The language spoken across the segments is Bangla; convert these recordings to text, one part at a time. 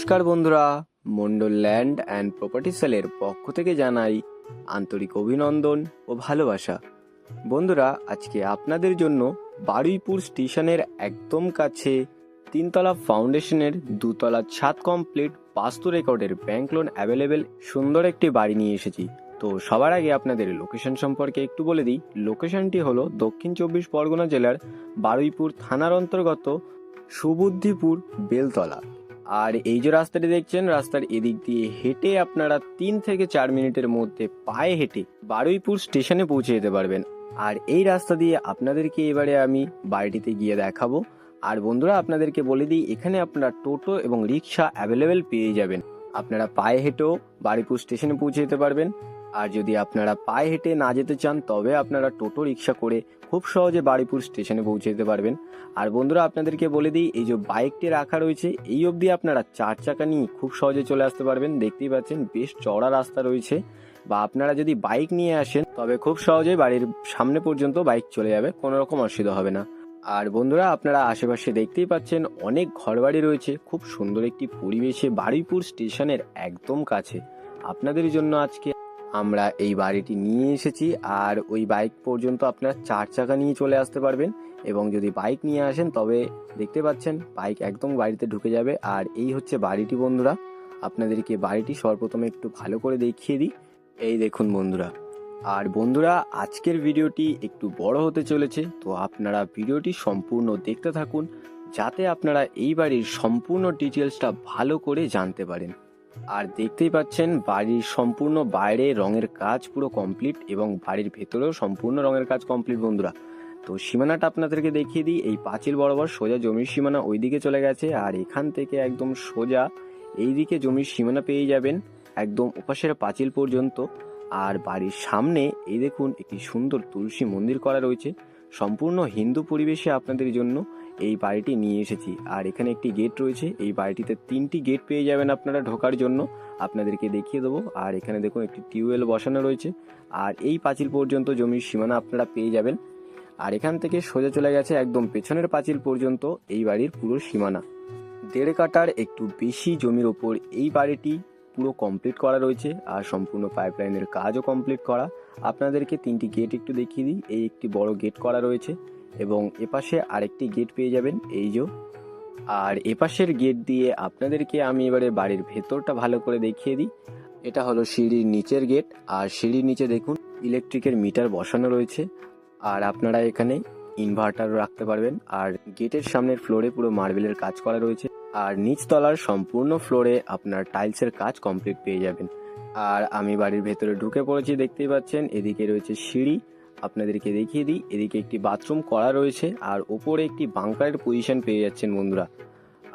নমস্কার বন্ধুরা, মন্ডল ল্যান্ড অ্যান্ড প্রপার্টি সেলের পক্ষ থেকে জানাই আন্তরিক অভিনন্দন ও ভালোবাসা। বন্ধুরা, আজকে আপনাদের জন্য বারুইপুর স্টেশনের একদম কাছে তিনতলা ফাউন্ডেশনের দুতলা ছাদ কমপ্লিট বাস্তু রেকর্ডের ব্যাংক লোন অ্যাভেলেবেল সুন্দর একটি বাড়ি নিয়ে এসেছি। তো সবার আগে আপনাদের লোকেশন সম্পর্কে একটু বলে দিই। লোকেশনটি হলো দক্ষিণ চব্বিশ পরগনা জেলার বারুইপুর থানার অন্তর্গত সুবুদ্ধিপুর বেলতলা। আর এই যে রাস্তাটি দেখছেন, রাস্তার এদিক দিয়ে হেঁটে আপনারা তিন থেকে চার মিনিটের মধ্যে পায়ে হেঁটে বারুইপুর স্টেশনে পৌঁছে যেতে পারবেন। আর এই রাস্তা দিয়ে আপনাদেরকে এবারে আমি বাড়িটিতে গিয়ে দেখাবো। আর বন্ধুরা, আপনাদেরকে বলে দিই, এখানে আপনারা টোটো এবং রিক্সা অ্যাভেলেবেল পেয়ে যাবেন। আপনারা পায়ে হেঁটেও বারুইপুর স্টেশনে পৌঁছে যেতে পারবেন। আর যদি আপনারা পায়ে হেঁটে না যেতে চান, তবে আপনারা টোটো রিক্সা করে খুব সহজে বারুইপুর স্টেশনে পৌঁছে যেতে পারবেন। আর বন্ধুরা, আপনাদেরকে বলে দিই, এই যে বাইকটি রাখা রয়েছে, এই অবধি আপনারা চার চাকা নিয়ে খুব সহজে চলে আসতে পারবেন। দেখতেই পাচ্ছেন, বেশ চড়া রাস্তা রয়েছে বা আপনারা যদি বাইক নিয়ে আসেন, তবে খুব সহজেই বাড়ির সামনে পর্যন্ত বাইক চলে যাবে, কোনো রকম অসুবিধা হবে না। আর বন্ধুরা, আপনারা আশেপাশে দেখতেই পাচ্ছেন, অনেক ঘরবাড়ি রয়েছে, খুব সুন্দর একটি পরিবেশে বারুইপুর স্টেশনের একদম কাছে। আপনাদের জন্য আজকে আমরা এই বাড়িটি নিয়ে এসেছি আর ওই বাইক পর্যন্ত আপনারা চার চাকা নিয়ে চলে আসতে পারবেন এবং যদি বাইক নিয়ে আসেন তবে দেখতে পাচ্ছেন বাইক একদম বাড়িতে ঢুকে যাবে আর এই হচ্ছে বাড়িটি বন্ধুরা। আপনাদেরকে বাড়িটি সর্বপ্রথমে একটু ভালো করে দেখিয়ে দিই। এই দেখুন বন্ধুরা। আর বন্ধুরা, আজকের ভিডিওটি একটু বড় হতে চলেছে, তো আপনারা ভিডিওটি সম্পূর্ণ দেখতে থাকুন যাতে আপনারা এই বাড়ির সম্পূর্ণ ডিটেলসটা ভালো করে জানতে পারেন। আর দেখতেই পাচ্ছেন, বাড়ির সম্পূর্ণ বাইরে রঙের কাজ পুরো কমপ্লিট এবং বাড়ির ভেতরেও সম্পূর্ণ রঙের কাজ কমপ্লিট বন্ধুরা। তো সীমানাটা আপনাদেরকে দেখিয়ে দিই, এই পাঁচিল বরাবর সোজা জমির সীমানা ওইদিকে চলে গেছে আর এখান থেকে একদম সোজা এইদিকে জমির সীমানা পেয়ে যাবেন একদম ওপাশের পাঁচিল পর্যন্ত। আর বাড়ির সামনে এই দেখুন, একটি সুন্দর তুলসী মন্দির করা রয়েছে, সম্পূর্ণ হিন্দু পরিবেশে আপনাদের জন্য। এই বাড়িটি নিয়ে এসেছি। আর এখানে একটি গেট রয়েছে। এই বাড়িটিতে তিনটি গেট পেয়ে যাবেন আপনারা ঢোকার জন্য। আপনাদেরকে দেখিয়ে দেবো। আর এখানে দেখুন একটি টিউবওয়েল বসানো রয়েছে। আর এই পাঁচিল পর্যন্ত জমির সীমানা আপনারা পেয়ে যাবেন। আর এখান থেকে সোজা চলে গেছে একদম পেছনের পাঁচিল পর্যন্ত এই বাড়ির পুরো সীমানা। দেড় কাটার একটু বেশি জমির ওপর এই বাড়িটি পুরো কমপ্লিট করা রয়েছে। আর সম্পূর্ণ পাইপলাইনের কাজও কমপ্লিট করা। আপনাদেরকে তিনটি গেট একটু দেখিয়ে দিই। এই একটি বড় গেট করা রয়েছে। এবং এপাশে আরেকটি গেট পেয়ে যাবেন, এই যে। আর এপাশের গেট দিয়ে আপনাদেরকে আমি এবারে বাড়ির ভেতরটা ভালো করে দেখিয়ে দিই। এটা হলো সিঁড়ির নিচের গেট আর সিঁড়ির নিচে দেখুন ইলেকট্রিকের মিটার বসানো রয়েছে। আর আপনারা এখানে ইনভার্টারও রাখতে পারবেন। আর গেটের সামনের ফ্লোরে পুরো মার্বেলের কাজ করা রয়েছে। আর নিচতলার সম্পূর্ণ ফ্লোরে আপনার টাইলসের কাজ কমপ্লিট পেয়ে যাবেন। আর আমি বাড়ির ভেতরে ঢুকে পড়েছি, দেখতেই পাচ্ছেন, এদিকে রয়েছে সিঁড়ি। আপনাদেরকে দেখিয়ে দিই। এদিকে একটি বাথরুম করা রয়েছে আর ওপরে একটি বাংকারের পজিশন পেয়ে যাচ্ছেন বন্ধুরা।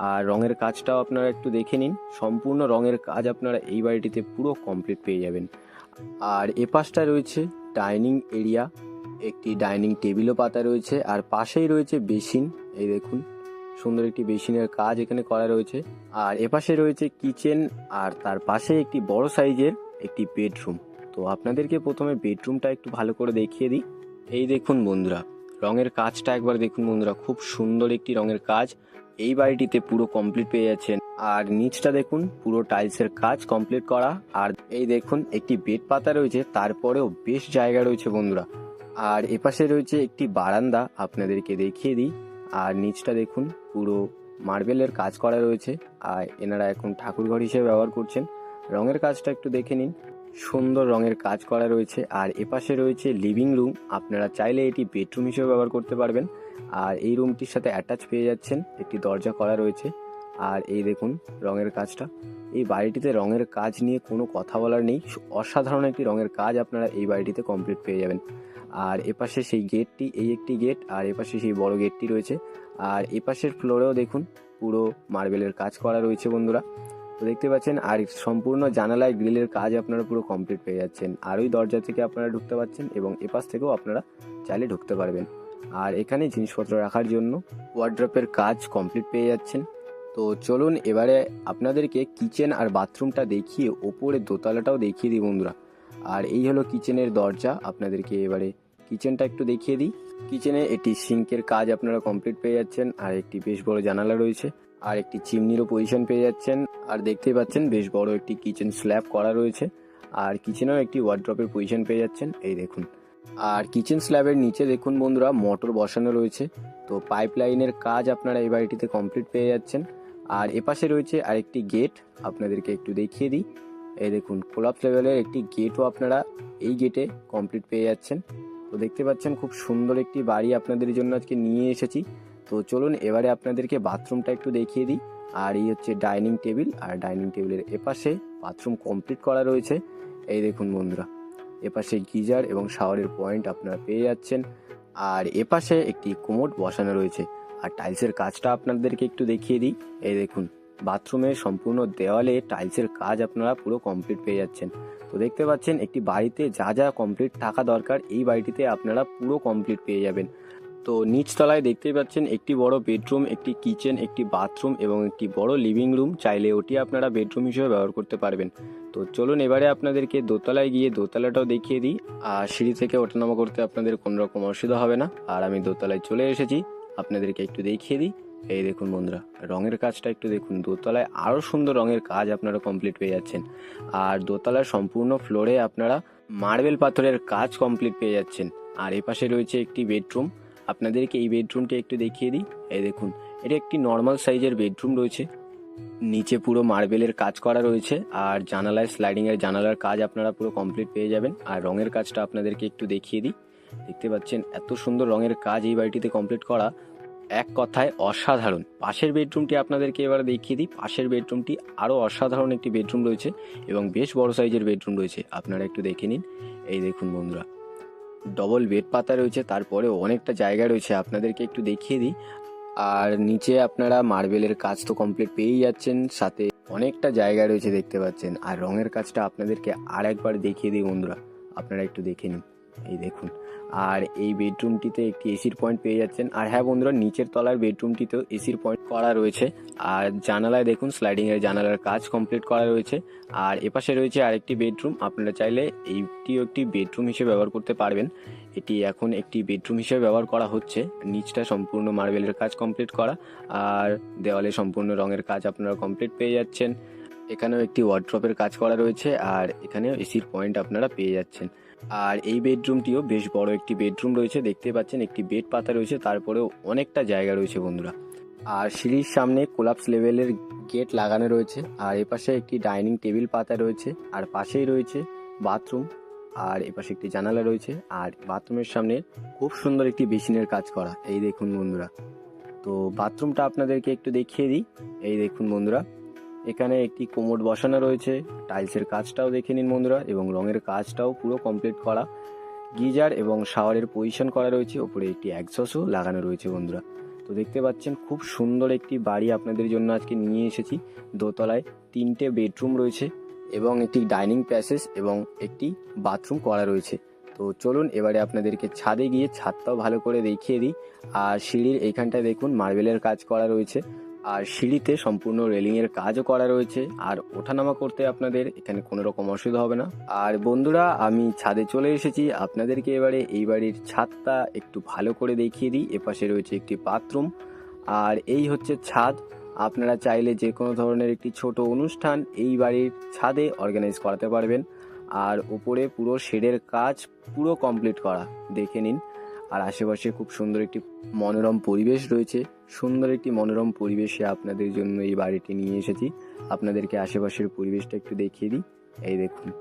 আর রঙের কাজটাও আপনারা একটু দেখে নিন। সম্পূর্ণ রঙের কাজ আপনারা এই বাড়িটিতে পুরো কমপ্লিট পেয়ে যাবেন। আর এ পাশটা রয়েছে ডাইনিং এরিয়া একটি ডাইনিং টেবিলও পাতা রয়েছে। আর পাশেই রয়েছে বেসিন, এই দেখুন, সুন্দর একটি বেসিনের কাজ এখানে করা রয়েছে। আর এপাশে রয়েছে কিচেন আর তার পাশে একটি বড় সাইজের একটি বেডরুম তো আপনাদেরকে প্রথমে বেডরুমটা একটু ভালো করে দেখিয়ে দিই। এই দেখুন বন্ধুরা, রঙের কাজটা একবার দেখুন বন্ধুরা, খুব সুন্দর একটি রঙের কাজ। এই বাড়িটিতে পুরো কমপ্লিট পেয়ে যাচ্ছেন। আর নিচটা দেখুন, পুরো টাইলসের কাজ কমপ্লিট করা। আর এই দেখুন, একটি বেড পাতা রয়েছে, তারপরেও বেশ জায়গা রয়েছে বন্ধুরা। আর এপাশে রয়েছে একটি বারান্দা, আপনাদেরকে দেখিয়ে দিই। আর নিচটা দেখুন, পুরো মার্বেলের কাজ করা রয়েছে। আর এনারা এখন ঠাকুরঘর হিসেবে ব্যবহার করছেন। রঙের কাজটা একটু দেখে নিন। সুন্দর রঙের কাজ করা রয়েছে আর এপাশে রয়েছে লিভিং রুম আপনারা চাইলে এটি বেডরুম হিসেবে ব্যবহার করতে পারবেন। আর এই রুমটির সাথে অ্যাটাচ পেয়ে যাচ্ছেন একটি দরজা করা রয়েছে। আর এই দেখুন রঙের কাজটা। এই বাড়িটিতে রঙের কাজ নিয়ে কোনো কথা বলার নেই। অসাধারণ একটি রঙের কাজ আপনারা এই বাড়িটিতে কমপ্লিট পেয়ে যাবেন। আর এপাশে সেই গেটটি এই একটি গেট আর এপাশে সেই বড় গেটটি রয়েছে। আর এপাশের ফ্লোরেও দেখুন পুরো মার্বেলের কাজ করা রয়েছে বন্ধুরা। তো দেখতে পাচ্ছেন আর সম্পূর্ণ জানালায় গ্রিলের কাজ আপনারা পুরো কমপ্লিট পেয়ে যাচ্ছেন। আর ওই দরজা থেকে আপনারা ঢুকতে পারছেন এবং এপাশ থেকেও আপনারা চাইলে ঢুকতে পারবেন। আর এখানে জিনিসপত্র রাখার জন্য ওয়ার্ড্রপের কাজ কমপ্লিট পেয়ে যাচ্ছেন। তো চলুন এবারে আপনাদেরকে কিচেন আর বাথরুমটা দেখিয়ে ওপরে দোতলাটাও দেখিয়ে দিই বন্ধুরা। আর এই হলো কিচেনের দরজা, আপনাদেরকে এবারে কিচেনটা একটু দেখিয়ে দিই। কিচেনে এটি সিঙ্কের কাজ আপনারা কমপ্লিট পেয়ে যাচ্ছেন, আর একটি বেশ বড় জানালা রয়েছে। আর একটি চিমনিরও পজিশন পেয়ে যাচ্ছেন। আর দেখতেই পাচ্ছেন বেশ বড় একটি কিচেন স্ল্যাব করা রয়েছে। আর কিচেনেও একটি ওয়ার্ড্রপের পজিশন পেয়ে যাচ্ছেন। এই দেখুন। আর কিচেন স্ল্যাবের নিচে দেখুন বন্ধুরা মোটর বসানো রয়েছে। তো পাইপ লাইনের কাজ আপনারা এই বাড়িটিতে কমপ্লিট পেয়ে যাচ্ছেন। আর এপাশে রয়েছে আরেকটি গেট আপনাদেরকে একটু দেখিয়ে দিই। এই দেখুন কোলাপ লেভেলের একটি গেটও আপনারা এই গেটে কমপ্লিট পেয়ে যাচ্ছেন। তো দেখতে পাচ্ছেন খুব সুন্দর একটি বাড়ি আপনাদের জন্য আজকে নিয়ে এসেছি। তো চলুন এবারে আপনাদেরকে বাথরুমটা একটু দেখিয়ে দিই। আর এই হচ্ছে ডাইনিং টেবিল, আর ডাইনিং টেবিলের এপাশে বাথরুম কমপ্লিট করা রয়েছে। এই দেখুন বন্ধুরা, এপাশে গিজার এবং শাওয়ারের পয়েন্ট আপনারা পেয়ে যাচ্ছেন। আর এপাশে একটি কোমোড বসানো রয়েছে। আর টাইলসের কাজটা আপনাদেরকে একটু দেখিয়ে দিই। এই দেখুন বাথরুমের সম্পূর্ণ দেওয়ালে টাইলসের কাজ আপনারা পুরো কমপ্লিট পেয়ে যাচ্ছেন। তো দেখতে পাচ্ছেন, একটি বাড়িতে যা যা কমপ্লিট থাকা দরকার, এই বাড়িটিতে আপনারা পুরো কমপ্লিট পেয়ে যাবেন। তো নিচতলায় দেখতেই পাচ্ছেন একটি বড় বেডরুম, একটি কিচেন, একটি বাথরুম এবং একটি বড় লিভিং রুম। চাইলে ওটি আপনারা বেডরুম হিসেবে ব্যবহার করতে পারবেন। তো চলুন এবারে আপনাদেরকে দোতলায় গিয়ে দোতলাটাও দেখিয়ে দিই। আর সিঁড়ি থেকে ওঠানামা করতে আপনাদের কোনো রকম অসুবিধা হবে না। আর আমি দোতলায় চলে এসেছি। আপনাদেরকে একটু দেখিয়ে দিই। এই দেখুন বন্ধুরা, রঙের কাজটা একটু দেখুন। দোতলায় আরও সুন্দর রঙের কাজ আপনারা কমপ্লিট পেয়ে যাচ্ছেন। আর দোতলার সম্পূর্ণ ফ্লোরে আপনারা মার্বেল পাথরের কাজ কমপ্লিট পেয়ে যাচ্ছেন। আর এপাশে রয়েছে একটি বেডরুম আপনাদেরকে এই বেডরুমটি একটু দেখিয়ে দিই। এই দেখুন, এটা একটি নর্মাল সাইজের বেডরুম রয়েছে। নিচে পুরো মার্বেলের কাজ করা রয়েছে আর জানালায় স্লাইডিংয়ের জানালার কাজ আপনারা পুরো কমপ্লিট পেয়ে যাবেন। আর রঙের কাজটা আপনাদেরকে একটু দেখিয়ে দিই। দেখতে পাচ্ছেন, এত সুন্দর রঙের কাজ এই বাড়িটিতে কমপ্লিট করা। এক কথায় অসাধারণ। পাশের বেডরুমটি আপনাদেরকে এবার দেখিয়ে দিই। পাশের বেডরুমটি আরও অসাধারণ একটি বেডরুম রয়েছে এবং বেশ বড় সাইজের বেডরুম রয়েছে। আপনারা একটু দেখে নিন। এই দেখুন বন্ধুরা ডবল বেড পাতা রয়েছে তারপরে অনেকটা জায়গা রয়েছে, আপনাদেরকে একটু দেখিয়ে দিই। আর নিচে আপনারা মার্বেলের কাজ তো কমপ্লিট পেয়েই যাচ্ছেন, সাথে অনেকটা জায়গা রয়েছে দেখতে পাচ্ছেন। আর রঙের কাজটা আপনাদেরকে আর একবার দেখিয়ে দিই বন্ধুরা, আপনারা একটু দেখে নিন। এই দেখুন আর এই বেডরুমটিতে একটি এসির পয়েন্ট পেয়ে যাচ্ছেন। আর হ্যাঁ বন্ধুরা, নিচের তলার বেডরুমটিতেও এসির পয়েন্ট করা রয়েছে। আর জানালায় দেখুন স্লাইডিং এর জানালার কাজ কমপ্লিট করা রয়েছে। আর এপাশে রয়েছে আরেকটি বেডরুম। আপনারা চাইলে এইটিও একটি বেডরুম হিসেবে ব্যবহার করতে পারবেন। এটি এখন একটি বেডরুম হিসেবে ব্যবহার করা হচ্ছে। নিচটা সম্পূর্ণ মার্বেলের কাজ কমপ্লিট করা। আর দেওয়ালে সম্পূর্ণ রঙের কাজ আপনারা কমপ্লিট পেয়ে যাচ্ছেন। এখানেও একটি ওয়ার্ড্রপের কাজ করা রয়েছে, আর এখানেও এসির পয়েন্ট আপনারা পেয়ে যাচ্ছেন। আর এই বেডরুমটিও বেশ বড় একটি বেডরুম রয়েছে, দেখতে পাচ্ছেন একটি বেড পাতা রয়েছে, তারপরেও অনেকটা জায়গা রয়েছে বন্ধুরা। আর সিঁড়ির সামনে কোলাপস লেভেলের গেট লাগানো রয়েছে, আর এপাশে একটি ডাইনিং টেবিল পাতা রয়েছে, আর পাশেই রয়েছে বাথরুম আর এপাশে একটি জানালা রয়েছে, আর বাথরুমের সামনে খুব সুন্দর একটি বেসিনের কাজ করা। এই দেখুন বন্ধুরা। তো বাথরুমটা আপনাদেরকে একটু দেখিয়ে দিই। এই দেখুন বন্ধুরা। এখানে একটি কোমোড বসানো রয়েছে। টাইলসের কাজটাও দেখে নিন বন্ধুরা এবং রঙের কাজটাও পুরো কমপ্লিট করা। গিজার এবং শাওয়ারের পজিশন করা রয়েছে। ওপরে একটি একজসও লাগানো রয়েছে বন্ধুরা। তো দেখতে পাচ্ছেন, খুব সুন্দর একটি বাড়ি আপনাদের জন্য আজকে নিয়ে এসেছি। দোতলায় তিনটে বেডরুম রয়েছে এবং একটি ডাইনিং প্যাসেজ এবং একটি বাথরুম করা রয়েছে। তো চলুন এবারে আপনাদেরকে ছাদে গিয়ে ছাদটাও ভালো করে দেখিয়ে দিই। আর সিঁড়ির এইখানটায় দেখুন, মার্বেলের কাজ করা রয়েছে। আর সিঁড়িতে সম্পূর্ণ রেলিংয়ের কাজও করা রয়েছে। আর ওঠানামা করতে আপনাদের এখানে কোনো রকম অসুবিধা হবে না। আর বন্ধুরা, আমি ছাদে চলে এসেছি। আপনাদেরকে এবারে এই বাড়ির ছাদটা একটু ভালো করে দেখিয়ে দিই। এপাশে রয়েছে একটি বাথরুম। আর এই হচ্ছে ছাদ। আপনারা চাইলে যে কোনো ধরনের একটি ছোট অনুষ্ঠান এই বাড়ির ছাদে অর্গানাইজ করাতে পারবেন। আর উপরে পুরো শেডের কাজ পুরো কমপ্লিট করা। দেখে নিন। আর আশেপাশে খুব সুন্দর একটি মনোরম পরিবেশ রয়েছে। সুন্দর একটি মনোরম পরিবেশে আপনাদের জন্য এই বাড়িটি নিয়ে এসেছি। আপনাদেরকে আশেপাশের পরিবেশটা একটু দেখিয়ে দিই। এই দেখুন।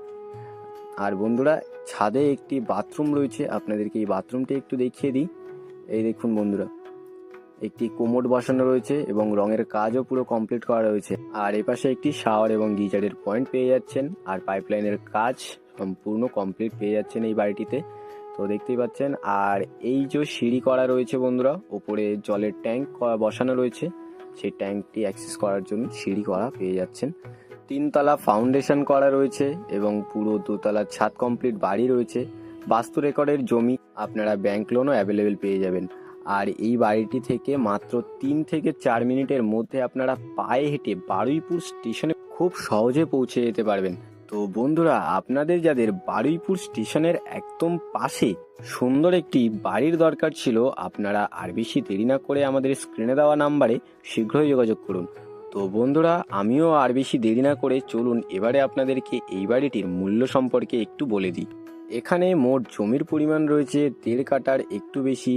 আর বন্ধুরা, ছাদে একটি বাথরুম রয়েছে। আপনাদেরকে এই বাথরুমটা একটু দেখিয়ে দিই। এই দেখুন বন্ধুরা, একটি কোমোড বসানো রয়েছে এবং রঙের কাজও পুরো কমপ্লিট করা রয়েছে। আর এপাশে একটি শাওয়ার এবং গিজারের পয়েন্ট পেয়ে যাচ্ছেন। আর পাইপলাইনের কাজ সম্পূর্ণ কমপ্লিট পেয়ে যাচ্ছেন এই বাড়িটিতে। তো দেখতেই পাচ্ছেন। আর এই যে সিঁড়ি করা রয়েছে বন্ধুরা, ওপরে জলের ট্যাঙ্ক বসানো রয়েছে, সেই ট্যাঙ্কটি অ্যাক্সেস করার জন্য সিঁড়ি করা পেয়ে যাচ্ছেন। তিনতলা ফাউন্ডেশন করা রয়েছে এবং পুরো দোতলা ছাদ কমপ্লিট বাড়ি রয়েছে। বাস্তু রেকর্ডের জমি আপনারা ব্যাংক লোনও অ্যাভেলেবেল পেয়ে যাবেন। আর এই বাড়িটি থেকে মাত্র তিন থেকে চার মিনিটের মধ্যে আপনারা পায়ে হেঁটে বারুইপুর স্টেশনে খুব সহজে পৌঁছে যেতে পারবেন। তো বন্ধুরা, আপনাদের যাদের বারুইপুর স্টেশনের একদম পাশে সুন্দর একটি বাড়ির দরকার ছিল, আপনারা আর বেশি দেরি না করে আমাদের স্ক্রিনে দেওয়া নাম্বারে শীঘ্রই যোগাযোগ করুন। তো বন্ধুরা, আমিও আর বেশি দেরি না করে চলুন, এবারে আপনাদেরকে এই বাড়িটির মূল্য সম্পর্কে একটু বলে দিই। এখানে মোট জমির পরিমাণ রয়েছে দেড় কাটার একটু বেশি,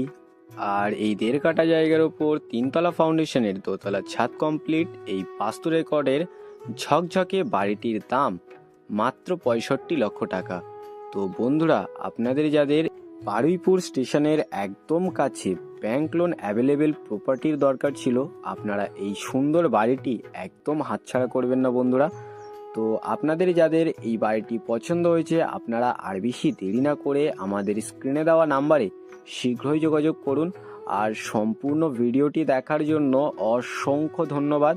আর এই দেড় কাটা জায়গার ওপর তিনতলা ফাউন্ডেশনের দোতলা ছাদ কমপ্লিট এই বাস্তু রেকর্ডের ঝকঝকে বাড়িটির দাম মাত্র পঁয়ষট্টি লক্ষ টাকা। তো বন্ধুরা, আপনাদের যাদের বারুইপুর স্টেশনের একদম কাছে ব্যাংক লোন অ্যাভেলেবেল প্রপার্টির দরকার ছিল, আপনারা এই সুন্দর বাড়িটি একদম হাতছাড়া করবেন না বন্ধুরা। তো আপনাদের যাদের এই বাড়িটি পছন্দ হয়েছে, আপনারা আর বেশি দেরি না করে আমাদের স্ক্রিনে দেওয়া নাম্বারে শীঘ্রই যোগাযোগ করুন। আর সম্পূর্ণ ভিডিওটি দেখার জন্য অসংখ্য ধন্যবাদ।